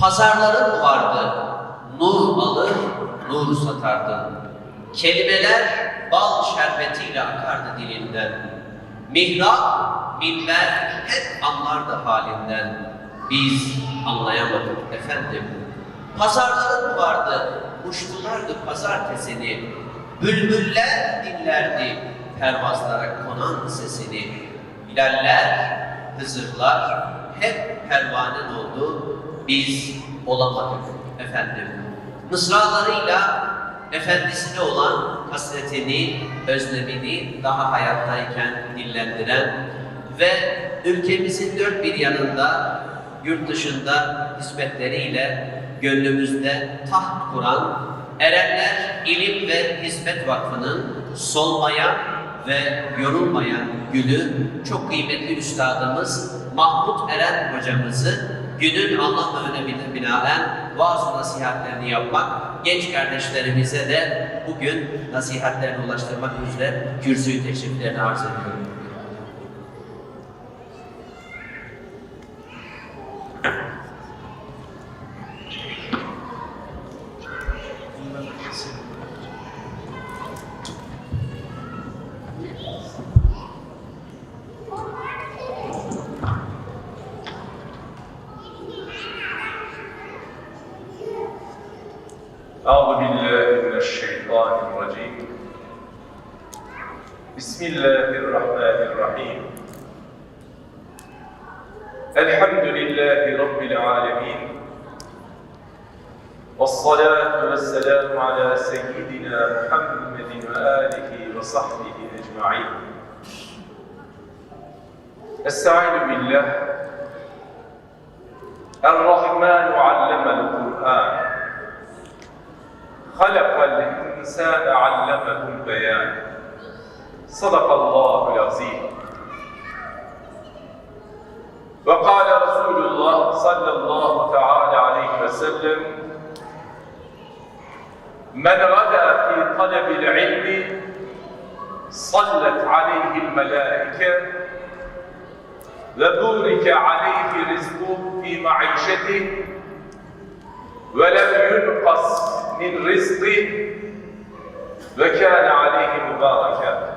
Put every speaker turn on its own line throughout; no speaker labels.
Pazarların vardı, nur alır, nur satardın. Kelimeler bal şerbetiyle akardı dilinden. Mihrap, minber hep anlardı halinden. Biz anlayamadık efendim. Pazarların vardı, uçtulardı pazartesini. Bülbüller dinlerdi pervazlara konan sesini. Hilaller, hızırlar hep pervanen oldu. Biz olamadık efendim. Mısralarıyla efendisine olan hasretini, özlemini daha hayattayken dillendiren ve ülkemizin dört bir yanında, yurt dışında hizmetleriyle gönlümüzde taht kuran Erenler İlim ve Hizmet Vakfı'nın solmayan ve yorulmayan gülü çok kıymetli üstadımız Mahmut Eren hocamızı günün ve önemine binaen vaaz nasihatlerini yapmak, genç kardeşlerimize de bugün nasihatlerini ulaştırmak üzere kürsüyü teşriflerini arz ediyorum.
وصحبه أجمعين. استعين بالله. الرحمن علم القرآن. خلق الإنسان علمه البيان. صدق الله العظيم. وقال رسول الله صلى الله تعالى عليه وسلم من غدا في طلب العلم صلت عليه الملائكة وبورك عليه رزقه في معيشته ولم ينقص من رزقه وكان عليه مباركا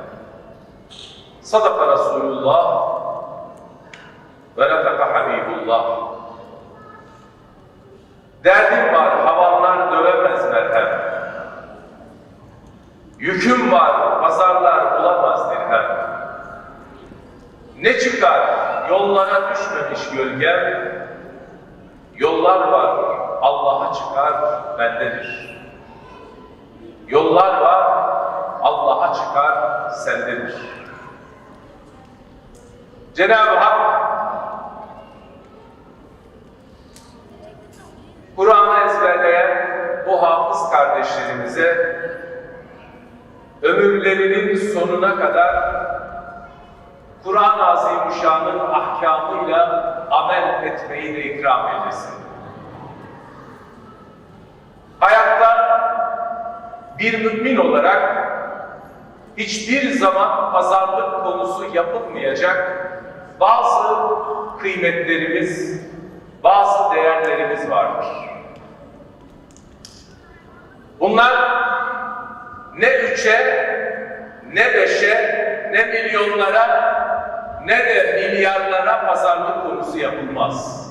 صدق رسول الله ونطق حبيب الله Derdim var, havanlar dövemez merhem. Yüküm var, pazarlar bulamaz dirhem. Ne çıkar, yollara düşmemiş gölgem, Yollar var, Allah'a çıkar, bendedir. Yollar var, Allah'a çıkar, sendedir. Cenab-ı Hak Kur'an'ı ezberleyen bu hafız kardeşlerimize ömürlerinin sonuna kadar Kur'an-ı Azimüşşan'ın ahkamıyla amel etmeyi de ikram eylesin. Hayatta bir mümin olarak hiçbir zaman pazarlık konusu yapılmayacak bazı kıymetlerimiz, bazı değerlerimiz vardır. Bunlar ne üçe, ne beşe, ne milyonlara, ne de milyarlara pazarlık konusu yapılmaz.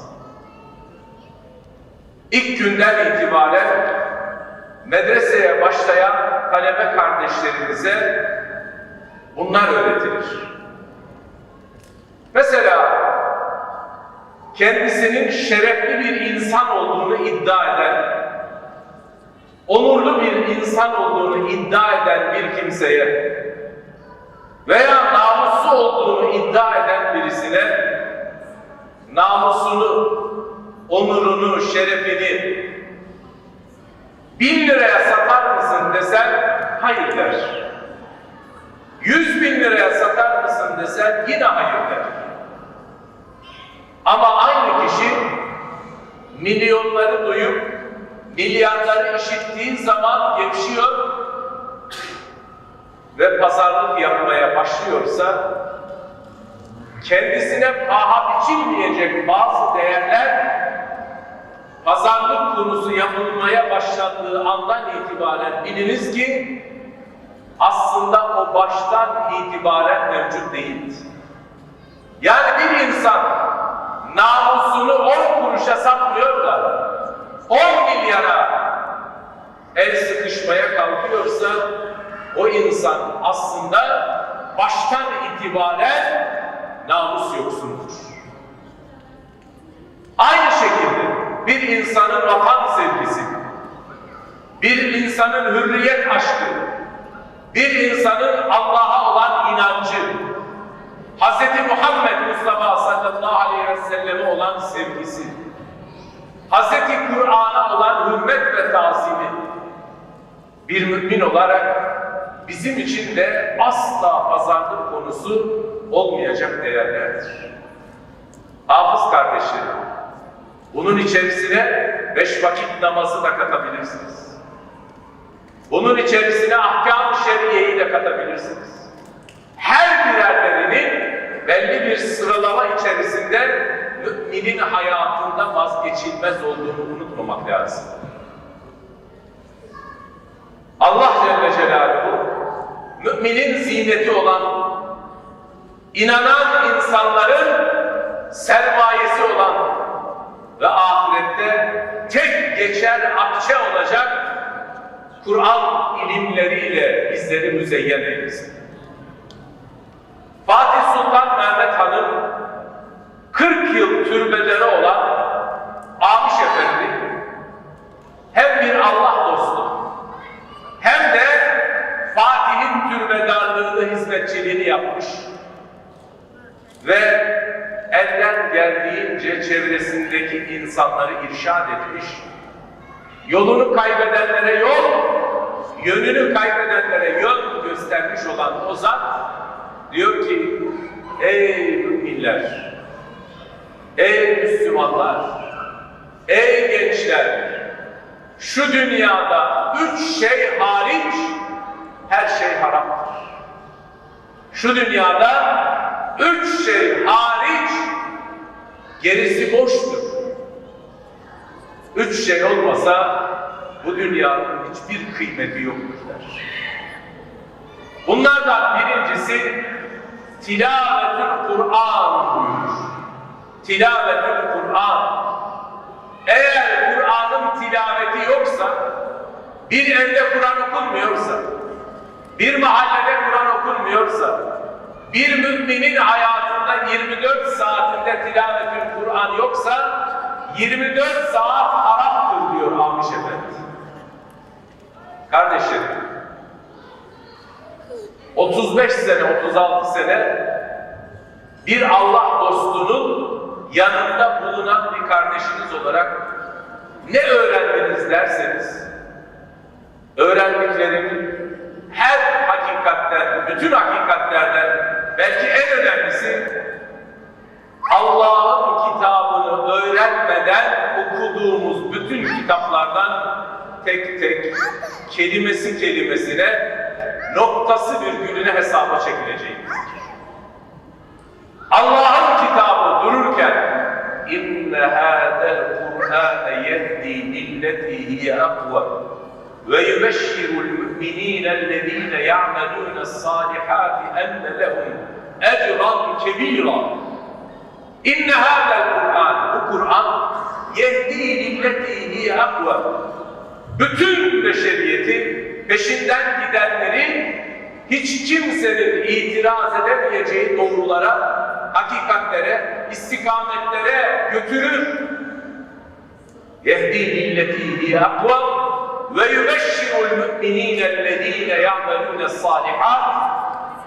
İlk günden itibaren medreseye başlayan talebe kardeşlerimize bunlar öğretilir. Mesela kendisinin şerefli bir insan olduğunu iddia eden, onurlu bir insan olduğunu iddia eden bir kimseye veya namuslu olduğunu iddia eden birisine namusunu, onurunu, şerefini bin liraya satar mısın desen hayır der. Yüz bin liraya satar mısın desen yine hayır der. Ama aynı kişi milyonları duyup milyarları işittiği zaman gevşiyor ve pazarlık yapmaya başlıyorsa kendisine paha biçilmeyecek bazı değerler pazarlık konusu yapılmaya başlandığı andan itibaren biliniz ki aslında o baştan itibaren mevcut değildir. Yani bir insan namusunu 10 kuruşa satmıyor da 10 milyara el sıkışmaya kalkıyorsa o insan aslında baştan itibaren namus yoksundur. Aynı şekilde bir insanın vatan sevgisi, bir insanın hürriyet aşkı, bir insanın Allah'a olan inancı, Hz. Muhammed Mustafa sallallahu aleyhi ve selleme olan sevgisi, Hz. Kur'an'a olan hürmet ve tazimi, bir mümin olarak bizim için de asla pazarlık konusu olmayacak değerlerdir. Hafız kardeşlerim, bunun içerisine beş vakit namazı da katabilirsiniz. Bunun içerisine ahkam-ı şeriyeyi de katabilirsiniz. Her birerlerinin belli bir sıralama içerisinde müminin hayatında vazgeçilmez olduğunu unutmamak lazım. Allah Celle Celaluhu müminin ziyneti olan inanan insanların sermayesi olan ve ahirette tek geçer akçe olacak Kur'an ilimleriyle bizleri müzeyyen eylesin. Fatih Sultan Mehmet Han'ın 40 yıl türbeleri olan Amiş Efendi hem bir Allah dostu hem de Fatih'in türbedarlığını, hizmetçiliğini yapmış ve elden geldiğince çevresindeki insanları irşad etmiş, yolunu kaybedenlere yol, yönünü kaybedenlere yön göstermiş olan o zat diyor ki, ey müminler, ey Müslümanlar, ey gençler, şu dünyada üç şey hariç her şey haramdır. Şu dünyada üç şey hariç gerisi boştur. Üç şey olmasa bu dünyanın hiçbir kıymeti yoktur der. Bunlardan birincisi tilavetül Kur'an buyurur. Tilavetül Kur'an. Eğer Kur'an'ın tilaveti yoksa, bir evde Kur'an okunmuyorsa, bir mahallede Kur'an okunmuyorsa, bir müminin hayatında 24 saatinde tilavetül Kur'an yoksa, 24 saat haramdır diyor Amiş Efendi. Kardeşlerim, 35 sene, 36 sene bir Allah dostunun yanında bulunan bir kardeşiniz olarak ne öğrendiniz derseniz öğrendiklerimin her hakikatten, bütün hakikatlerden belki en önemlisi Allah'ın kitabını öğrenmeden okuduğumuz bütün kitaplardan tek tek kelimesi kelimesine noktası virgülüne hesaba kitabı dururken hâzel Kur'âne yehdi lilleti hiye akva ve yubeşşirul müminînellezîne ya'melûnes-sâlihâti enne lehum ecran kebîrâ İnne hâzel Kur'an, bu Kur'an yehdi lilleti hiye akva bütün beşeriyeti peşinden gidenleri hiç kimsenin itiraz edemeyeceği doğrulara, hakikatlere, istikametlere götürür. Yehdi milleti akvam ve yubeşşirul müminine ellezine ya'melune salihat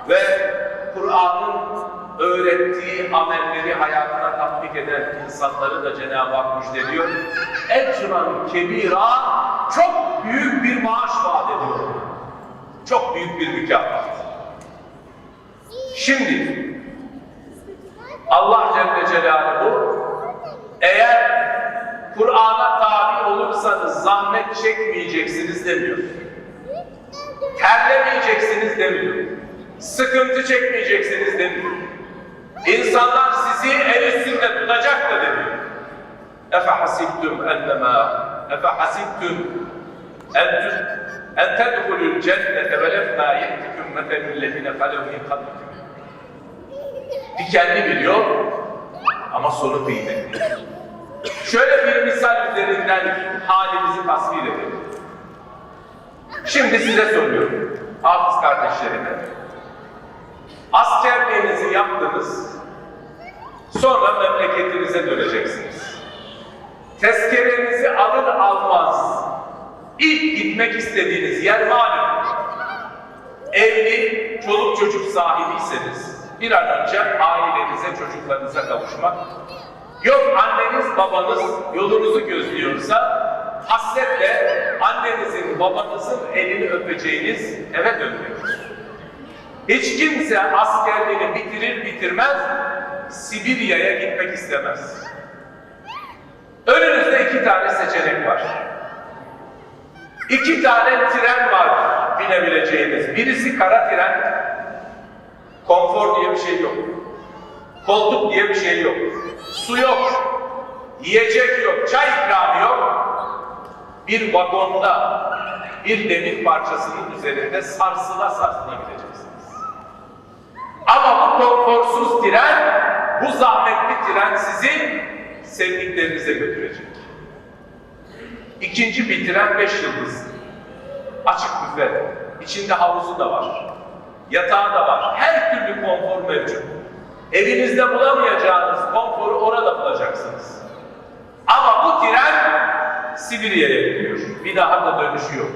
ve Kur'an'ın öğrettiği amelleri hayatına tatbik eden insanları da Cenab-ı Hak müjdeliyor. Ecran kebira çok büyük bir maaş vaat ediyor. Çok büyük bir mükafat. Şimdi Allah Celle Celaluhu eğer Kur'an'a tabi olursanız zahmet çekmeyeceksiniz demiyor. Terlemeyeceksiniz demiyor. Sıkıntı çekmeyeceksiniz demiyor. İnsanlar sizi el üstünde tutacak da demiyor. Efe hasibtum ennemâ efe hasibtum en tedhulul cennete velemmâ yehtikum metelüllezine kalev min kablikum Dikenli biliyor ama sonu kıymetli. Şöyle bir misal üzerinden halimizi tasvir edelim. Şimdi size soruyorum, hafız kardeşlerime. Askerliğinizi yaptınız, sonra memleketinize döneceksiniz. Tezkerenizi alır almaz ilk gitmek istediğiniz yer malum. Evli, çoluk çocuk sahibiyseniz bir an önce ailenize, çocuklarınıza kavuşmak. Yok anneniz, babanız yolunuzu gözlüyorsa hasretle annenizin, babanızın elini öpeceğiniz eve dönmek. Hiç kimse askerliğini bitirir bitirmez Sibirya'ya gitmek istemez. Önünüzde iki tane seçenek var. İki tane tren var binebileceğiniz. Birisi kara tren. Konfor diye bir şey yok. Koltuk diye bir şey yok. Su yok. Yiyecek yok. Çay ikramı yok. Bir vagonda bir demir parçasının üzerinde sarsıla sarsıla gideceksiniz. Ama bu konforsuz tren, bu zahmetli tren sizi sevdiklerinize götürecek. İkinci bir tren beş yıldız. Açık büfe. İçinde havuzu da var. Yatağı da var. Her türlü konfor mevcut. Evinizde bulamayacağınız konforu orada bulacaksınız. Ama bu tren Sibirya'ya gidiyor. Bir daha da dönüşü yok.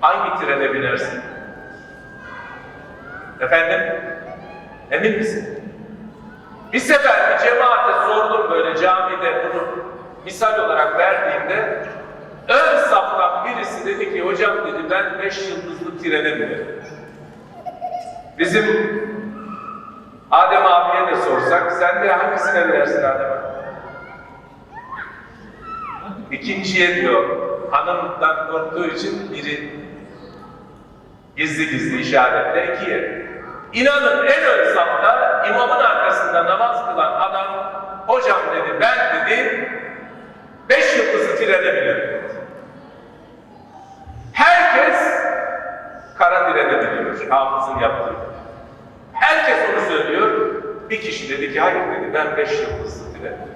Hangi trene binersin? Efendim? Emin misin? Bir sefer bir cemaate sordum böyle camide bunu misal olarak verdiğimde ön saftan birisi dedi ki hocam dedi ben beş yıldızlı trene binerim. Bizim Adem abiye de sorsak sen de hangisine binersin Adem abi? İkinciye diyor hanımdan korktuğu için biri gizli gizli işaretle ikiye. İnanın en ön safta imamın arkasında namaz kılan adam hocam dedi ben dedi beş yıldızlı trene binerim. Herkes kara trene biniyor hafızın yaptığı. Herkes onu söylüyor. Bir kişi dedi ki hayır dedi ben beş yıldızlı trene.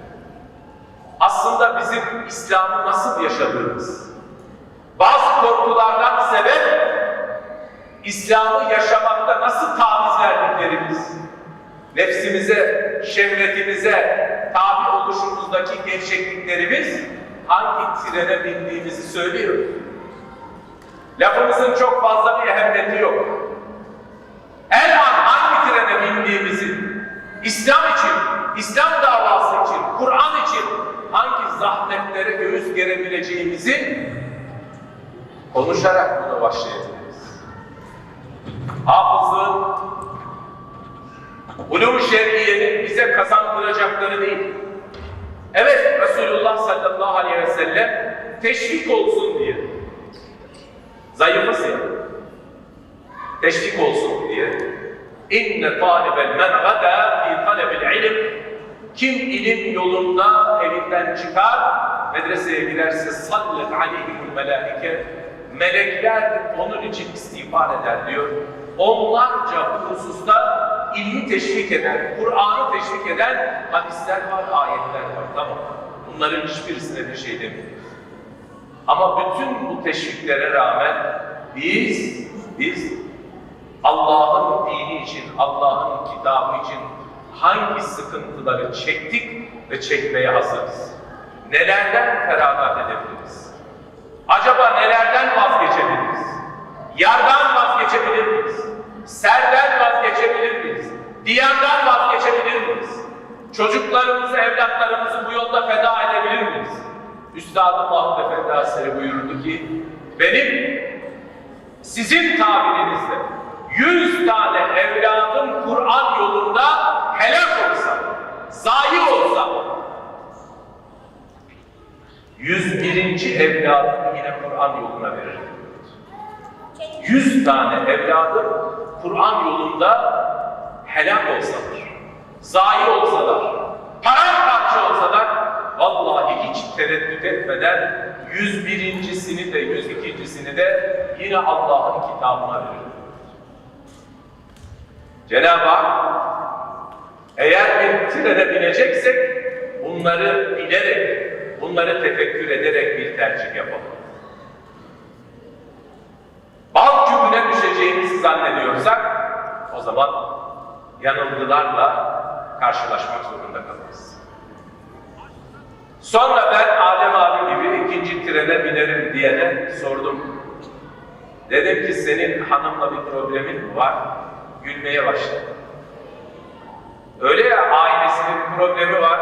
Aslında bizim İslam'ı nasıl yaşadığımız, bazı korkulardan sebep İslam'ı yaşamakta nasıl taviz verdiklerimiz, nefsimize, şehvetimize tabi oluşumuzdaki gevşekliklerimiz hangi trene bindiğimizi söylüyor. Lafımızın çok fazla bir ehemmiyeti yok. Her an hangi trene bindiğimizi, İslam için, İslam davası için, Kur'an için hangi zahmetlere göğüs gerebileceğimizi konuşarak buna başlayabiliriz. Hafızlığın ulum şer'iyenin bize kazandıracakları değil. Evet Resulullah sallallahu aleyhi ve sellem teşvik olsun diye. Zayıfız ya. Teşvik olsun diye. İnne talibel men gada fi talebil ilim. Kim ilim yolunda evinden çıkar, medreseye giderse sallet aleyhimul melaike. Melekler onun için istiğfar eder diyor. Onlarca bu hususta ilmi teşvik eden, Kur'an'ı teşvik eden hadisler var, ayetler var. Tamam. Bunların hiçbirisine bir şey demiyoruz. Ama bütün bu teşviklere rağmen biz, biz Allah'ın dini için, Allah'ın kitabı için hangi sıkıntıları çektik ve çekmeye hazırız? Nelerden feragat edebiliriz? Acaba nelerden vazgeçebiliriz? Yardan vazgeçebilir miyiz? Serden vazgeçebilir miyiz? Diyardan vazgeçebilir miyiz? Çocuklarımızı, evlatlarımızı bu yolda feda edebilir miyiz? Üstad-ı Mahmud Efendi Hazretleri buyurdu ki, benim sizin tabirinizle yüz tane evladım Kur'an yolunda helak olsa, zayi olsa, 101. evladımı yine Kur'an yoluna veririm. 100 tane evladım Kur'an yolunda helak olsalar, zayi olsalar, paramparça olsalar vallahi hiç tereddüt etmeden 101.sini de 102.sini de yine Allah'ın kitabına verir. Cenab-ı Hak eğer bir trene bineceksek bunları bilerek, bunları tefekkür ederek bir tercih yapalım. Bal küpüne düşeceğimizi zannediyorsak o zaman yanılgılarla karşılaşmak zorunda kalırız. Sonra ben Adem abi gibi ikinci trene binerim diyene sordum. Dedim ki senin hanımla bir problemin mi var? Gülmeye başladı. Öyle ya ailesinin problemi var.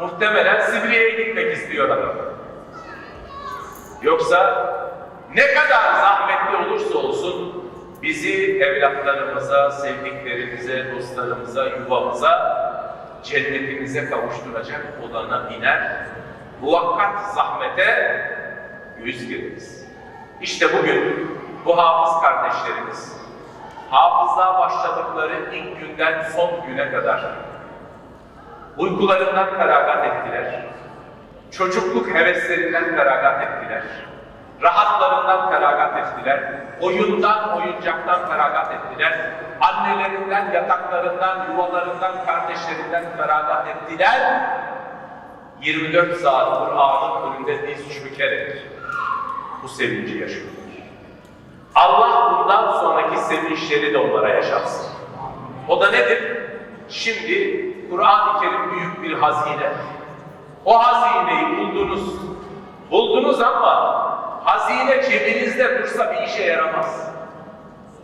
Muhtemelen Sivri'ye gitmek istiyor adam. Yoksa ne kadar zahmetli olursa olsun bizi evlatlarımıza, sevdiklerimize, dostlarımıza, yuvamıza, cennetimize kavuşturacak olana biner. Muvakkat zahmete yüz gireriz. İşte bugün bu hafız kardeşlerimiz hafızlığa başladıkları ilk günden son güne kadar uykularından feragat ettiler. Çocukluk heveslerinden feragat ettiler. Rahatlarından feragat ettiler. Oyundan, oyuncaktan feragat ettiler. Annelerinden, yataklarından, yuvalarından, kardeşlerinden feragat ettiler. 24 saat Kur'an'ın önünde diz çökerek bu sevinci yaşıyorlar. Allah bundan sonraki sevinçleri de onlara yaşatsın. O da nedir? Şimdi Kur'an-ı Kerim büyük bir hazine. O hazineyi buldunuz. Buldunuz ama hazine cebinizde dursa bir işe yaramaz.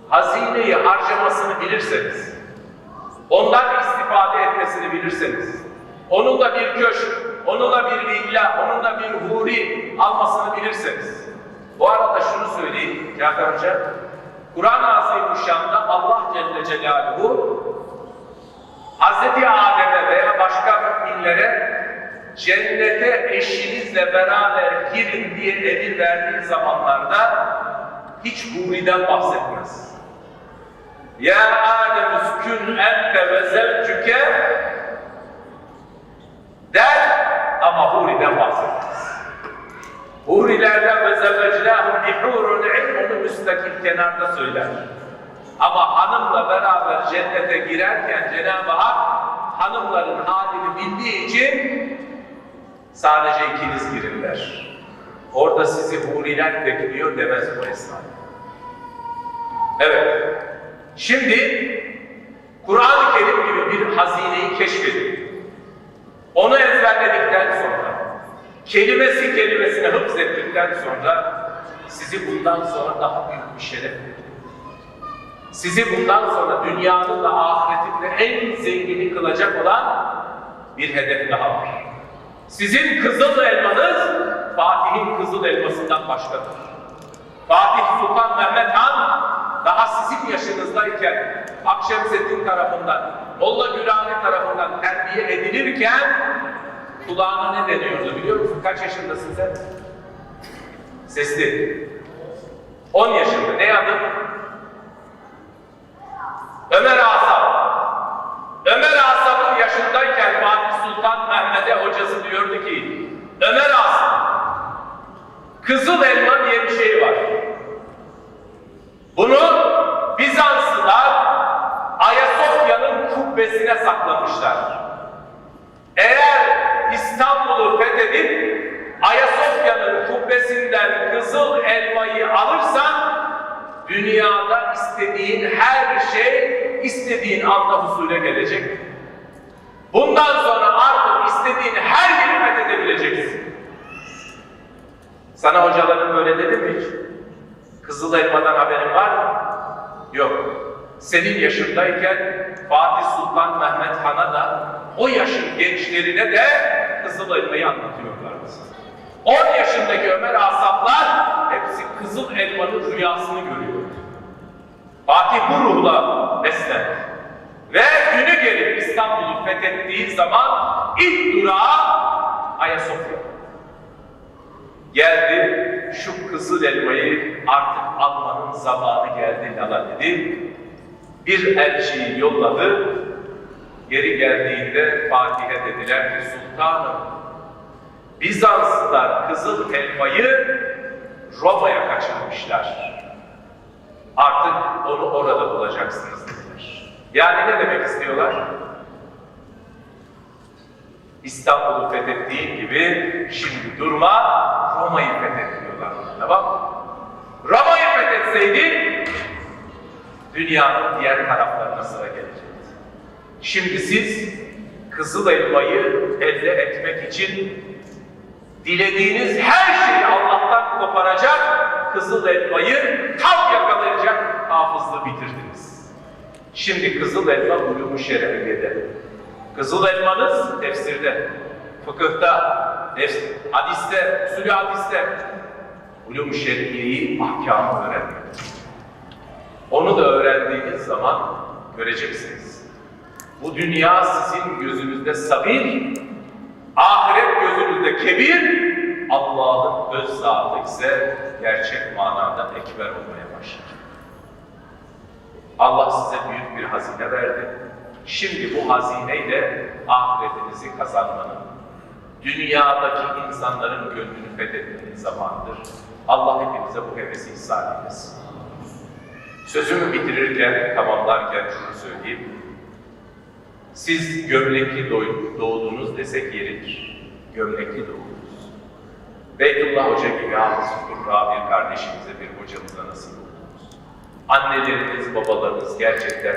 Hazineyi harcamasını bilirseniz, ondan istifade etmesini bilirseniz, onunla bir köşk, onunla bir villa, onunla bir huri almasını bilirseniz. Bu arada şunu söyleyeyim Kâfer Hoca, Kur'an-ı Azimüşşan'da Allah Celle Celaluhu Hazreti Adem'e veya başka müminlere cennete eşinizle beraber girin diye emir verdiği zamanlarda hiç huriden bahsetmez. Ya Adem uskun ente ve zevcüke der ama huriden bahsetmez. Hurilerden ve zevvecnâhum bihûrun ilm onu müstakil kenarda söyler. Ama hanımla beraber cennete girerken Cenab-ı Hak hanımların halini bildiği için sadece ikiniz girin der. Orada sizi huriler bekliyor demez bu esnada. Evet. Şimdi Kur'an-ı Kerim gibi bir hazineyi keşfedin. Onu ezberledikten sonra, kelimesi kelimesine hıfzettikten sonra sizi bundan sonra daha büyük bir şeref. Sizi bundan sonra dünyanın da ahiretinde en zengini kılacak olan bir hedef daha var. Sizin kızıl elmanız Fatih'in kızıl elmasından başkadır. Fatih Sultan Mehmet Han daha sizin yaşınızdayken Akşemseddin tarafından, Molla Gülhane tarafından terbiye edilirken kulağına ne deniyordu biliyor musun? Kaç yaşındasın sen? Sesli. 10 yaşında. Ne adı? Ömer Asaf. Ömer Asaf'ın yaşındayken Fatih Sultan Mehmet'e hocası diyordu ki Ömer Asaf Kızıl elma diye bir şey var. Bunu Bizanslılar Ayasofya'nın kubbesine saklamışlar. Eğer İstanbul'u fethedip Ayasofya'nın kubbesinden kızıl elmayı alırsan dünyada istediğin her şey istediğin anda huzura gelecek. Bundan sonra artık istediğin her yeri fethedebileceksin. Sana hocaların böyle dedi mi hiç? Kızıl elmadan haberin var mı? Yok. Senin yaşındayken Fatih Sultan Mehmet Han'a da o yaşın gençlerine de Kızıl elmayı anlatıyorlardı. 10 yaşındaki Ömer Asaplar hepsi Kızıl elmanın rüyasını görüyor. Fatih bu ruhla beslendi. Ve günü gelip İstanbul'u fethettiği zaman ilk durağı Ayasofya. Geldi şu kızıl elmayı artık almanın zamanı geldi lala dedi. Bir elçiyi yolladı. Geri geldiğinde Fatih'e dediler ki sultanım Bizanslılar Kızıl Elmayı Roma'ya kaçırmışlar. Artık onu orada bulacaksınız dediler. Yani ne demek istiyorlar? İstanbul'u fethettiği gibi şimdi durma Roma'yı fethet diyorlar. Tamam? Roma'yı fethetseydi dünyanın diğer taraflarına sıra gelecekti. Şimdi siz Kızıl Elmayı elde etmek için dilediğiniz her şeyi Allah'tan koparacak, Kızıl Elmayı tam yakalayacak hafızlığı bitirdiniz. Şimdi Kızıl Elma ulumu şerefiyede. Kızıl elmanız tefsirde, fıkıhta, hadiste, usulü hadiste, ulum-u şeriyeyi, ahkamı. Onu da öğrendiğiniz zaman göreceksiniz. Bu dünya sizin gözünüzde sabir, ahiret gözünüzde kebir, Allah'ın öz zatı ise gerçek manada ekber olmaya başlar. Allah size büyük bir hazine verdi. Şimdi bu hazineyle ahiretinizi kazanmanın, dünyadaki insanların gönlünü fethetmenin zamanıdır. Allah hepimize bu hevesi ihsan eylesin. Sözümü bitirirken, tamamlarken şunu söyleyeyim. Siz gömlekli doğ- doğdunuz desek yeridir. Gömlekli doğdunuz. Beytullah Hoca gibi Hafız Kurra bir kardeşimize, bir hocamıza nasip oldunuz. Anneleriniz, babalarınız gerçekten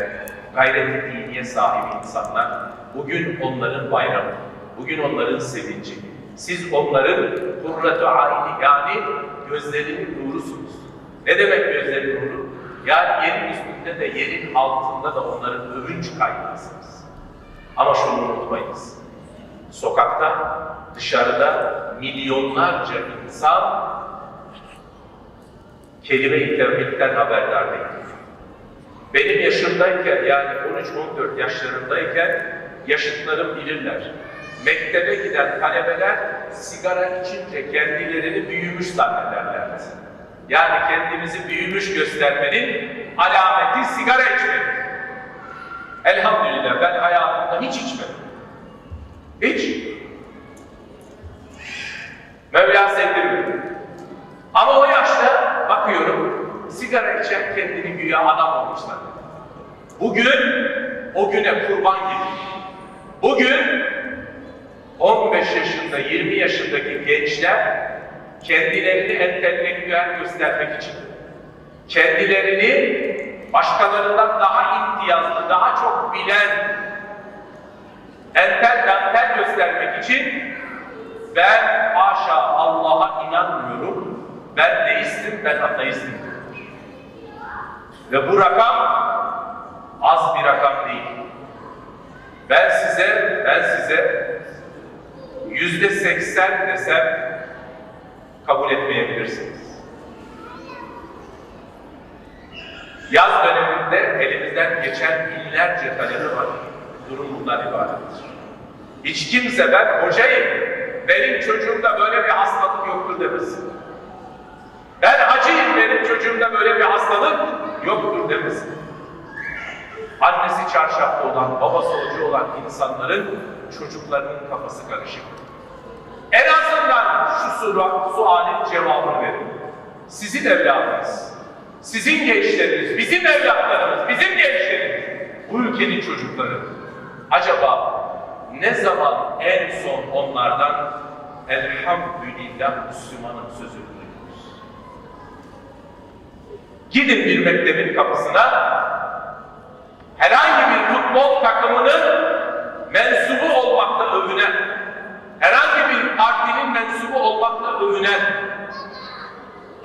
gayret diniye sahibi insanlar. Bugün onların bayramı, bugün onların sevinci. Siz onların kurratu ayni yani gözlerinin nurusunuz. Ne demek gözlerinin nuru? Yani yerin üstünde de yerin altında da onların övünç kaynağısınız. Ama şunu unutmayınız. Sokakta, dışarıda milyonlarca insan kelime-i tevhidden haberdar değil. Benim yaşımdayken yani 13-14 yaşlarındayken yaşıtlarım bilirler. Mektebe giden talebeler sigara içince kendilerini büyümüş zannederlerdi. Yani kendimizi büyümüş göstermenin alameti sigara içmek. Elhamdülillah ben hayatımda hiç içmedim. Hiç. Mevla sevdirmiyor. Ama o yaşta bakıyorum sigara içen kendini güya adam olmuşlar. Bugün o güne kurban gibi. Bugün 15 yaşında 20 yaşındaki gençler kendilerini entelektüel göstermek için kendilerini başkalarından daha imtiyazlı, daha çok bilen entel dantel göstermek için ben haşa Allah'a inanmıyorum, ben deistim, ben ateistim diyorlar. Ve bu rakam az bir rakam değil. Ben size, ben size yüzde seksen desem kabul etmeyebilirsiniz. Yaz döneminde elimizden geçen binlerce talebe var. Durum bundan ibarettir. Hiç kimse ben hocayım, benim çocuğumda böyle bir hastalık yoktur demesin. Ben hacıyım, benim çocuğumda böyle bir hastalık yoktur demesin. Annesi çarşaflı olan, babası hoca olan insanların çocuklarının kafası karışık. Şu sualin cevabını verin. Sizin evladınız, sizin gençleriniz, bizim evlatlarımız, bizim gençlerimiz, bu ülkenin çocukları. Acaba ne zaman en son onlardan elhamdülillah Müslümanım sözü duydunuz? Gidin bir mektebin kapısına, herhangi bir futbol takımının mensubu olmakla övünen, herhangi bir partinin mensubu olmakla övünen,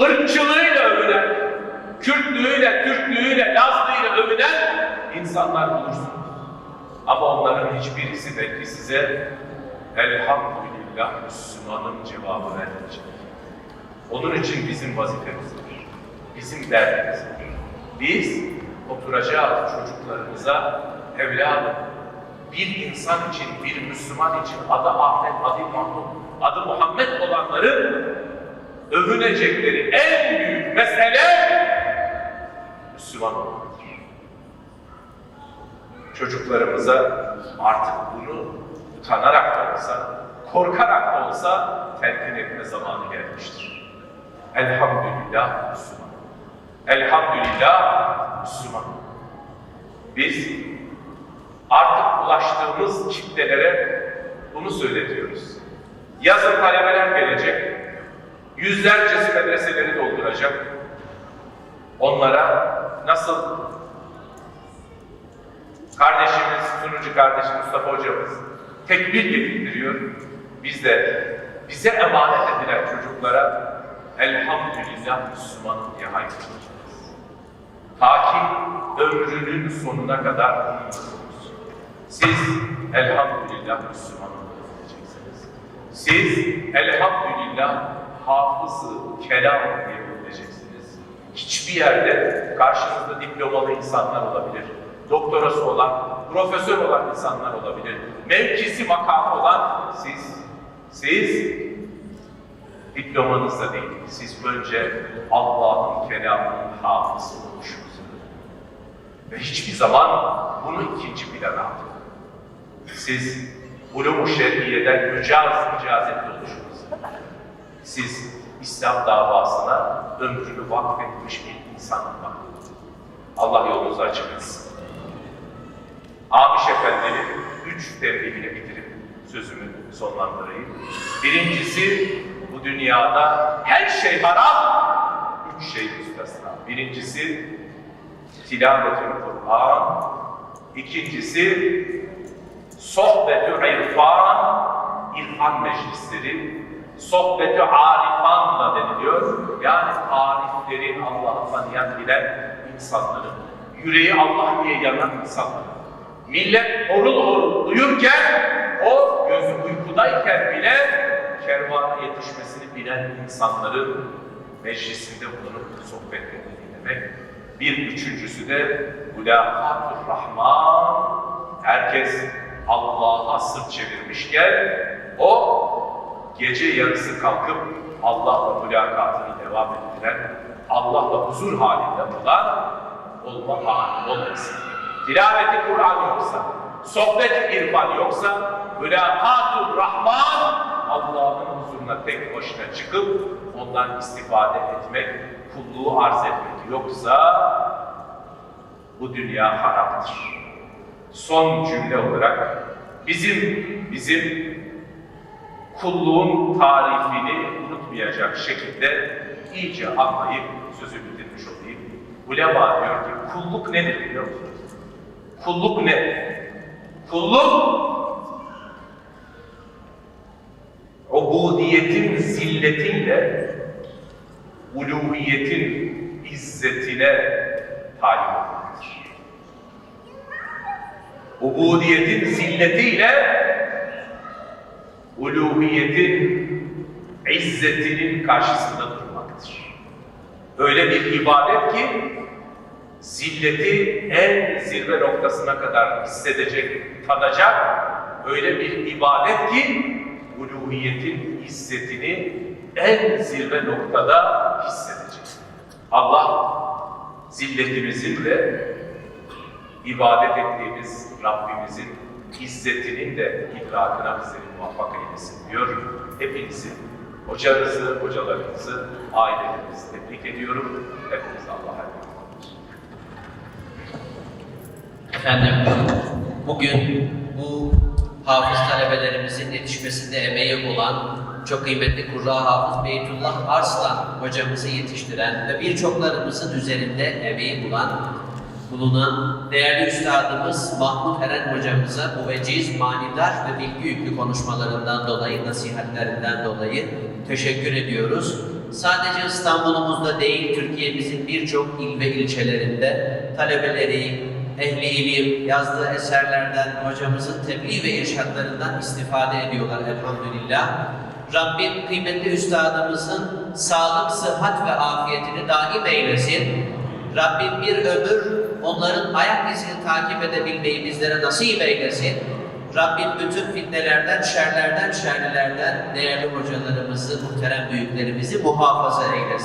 ırkçılığıyla övünen, Kürtlüğüyle, Türklüğüyle, Lazlığıyla övünen insanlar bulursunuz. Ama onların hiçbirisi belki size elhamdülillah Müslümanın cevabı vermeyecek. Onun için bizim vazifemizdir. Bizim derdimizdir. Biz oturacağız çocuklarımıza evladım bir insan için, bir Müslüman için adı Ahmet, adı Mahmud, adı Muhammed olanların övünecekleri en büyük mesele Müslüman olmaktır. Çocuklarımıza artık bunu utanarak da olsa, korkarak da olsa telkin etme zamanı gelmiştir. Elhamdülillah Müslüman. Elhamdülillah Müslüman. Biz artık ulaştığımız kitlelere bunu söyletiyoruz. Yazın talebeler gelecek, yüzlercesi medreseleri dolduracak. Onlara nasıl kardeşimiz, sunucu kardeşim Mustafa hocamız tekbir getiriyor. Biz de bize emanet edilen çocuklara elhamdülillah Müslümanım diye haykıracağız. Ta ki ömrünün sonuna kadar. Siz elhamdülillah Müslümanım. Siz elhamdülillah hafızı kelam diye bileceksiniz. Hiçbir yerde karşınızda diplomalı insanlar olabilir. Doktorası olan, profesör olan insanlar olabilir. Mevkisi makamı olan siz, siz diplomanızla değil, siz önce Allah'ın kelamının hafızı olmuşsunuz. Ve hiçbir zaman bunu ikinci plana atın. Siz ulum-u şer'iyeden mücaz icazetli oluşunuz. Siz İslam davasına ömrünü vakfetmiş bir insan var. Allah yolunuzu açık etsin. Amiş Efendi'nin üç tevhidini bitirip sözümü sonlandırayım. Birincisi bu dünyada her şey haram, üç şey müstesna. Birincisi tilavetül Kur'an, ikincisi sohbetü irfan, irfan meclisleri, sohbetü arifanla deniliyor. Yani arifleri Allah'ı tanıyan bilen insanların, yüreği Allah diye yanan insanların. Millet horul horul uyurken, o gözü uykudayken bile kervana yetişmesini bilen insanların meclisinde bulunup sohbetlerini dinlemek. Bir üçüncüsü de Mülakatur Rahman. Herkes Allah'a sırt çevirmişken o gece yarısı kalkıp Allah'la mülakatını devam ettiren, Allah'la huzur halinde olan olma hali olmasın. Tilaveti Kur'an yoksa, sohbet irfan yoksa, mülakatur Rahman Allah'ın huzuruna tek başına çıkıp ondan istifade etmek, kulluğu arz etmek yoksa bu dünya haramdır. Son cümle olarak bizim bizim kulluğun tarifini unutmayacak şekilde iyice anlayıp sözü bitirmiş olayım. Ulema diyor ki kulluk nedir biliyor musunuz? Kulluk ne? Kulluk ubudiyetin zilletiyle uluhiyetin izzetine talim olmaktır. Ubudiyetin zilletiyle uluhiyetin izzetinin karşısında durmaktır. Öyle bir ibadet ki zilleti en zirve noktasına kadar hissedecek, tadacak öyle bir ibadet ki uluhiyetin izzetini en zirve noktada hissedecek. Allah zilletimizin de ibadet ettiğimiz Rabbimizin izzetinin de idrakına bizleri muvaffak eylesin diyor. Hepinizi, hocanızı, hocalarınızı, ailelerinizi tebrik ediyorum. Hepiniz Allah'a emanet olun.
Efendim, bugün bu hafız talebelerimizin yetişmesinde emeği olan çok kıymetli Kurra Hafız Beytullah Arslan hocamızı yetiştiren ve birçoklarımızın üzerinde emeği bulan, bulunan değerli üstadımız Mahmut Eren hocamıza bu veciz, manidar ve bilgi yüklü konuşmalarından dolayı, nasihatlerinden dolayı teşekkür ediyoruz. Sadece İstanbul'umuzda değil, Türkiye'mizin birçok il ve ilçelerinde talebeleri, ehli ilim yazdığı eserlerden, hocamızın tebliğ ve irşatlarından istifade ediyorlar elhamdülillah. Rabbim kıymetli üstadımızın sağlık, sıhhat ve afiyetini daim eylesin. Rabbim bir ömür onların ayak izini takip edebilmeyi bizlere nasip eylesin. Rabbim bütün fitnelerden, şerlerden, şerlilerden değerli hocalarımızı, muhterem büyüklerimizi muhafaza eylesin.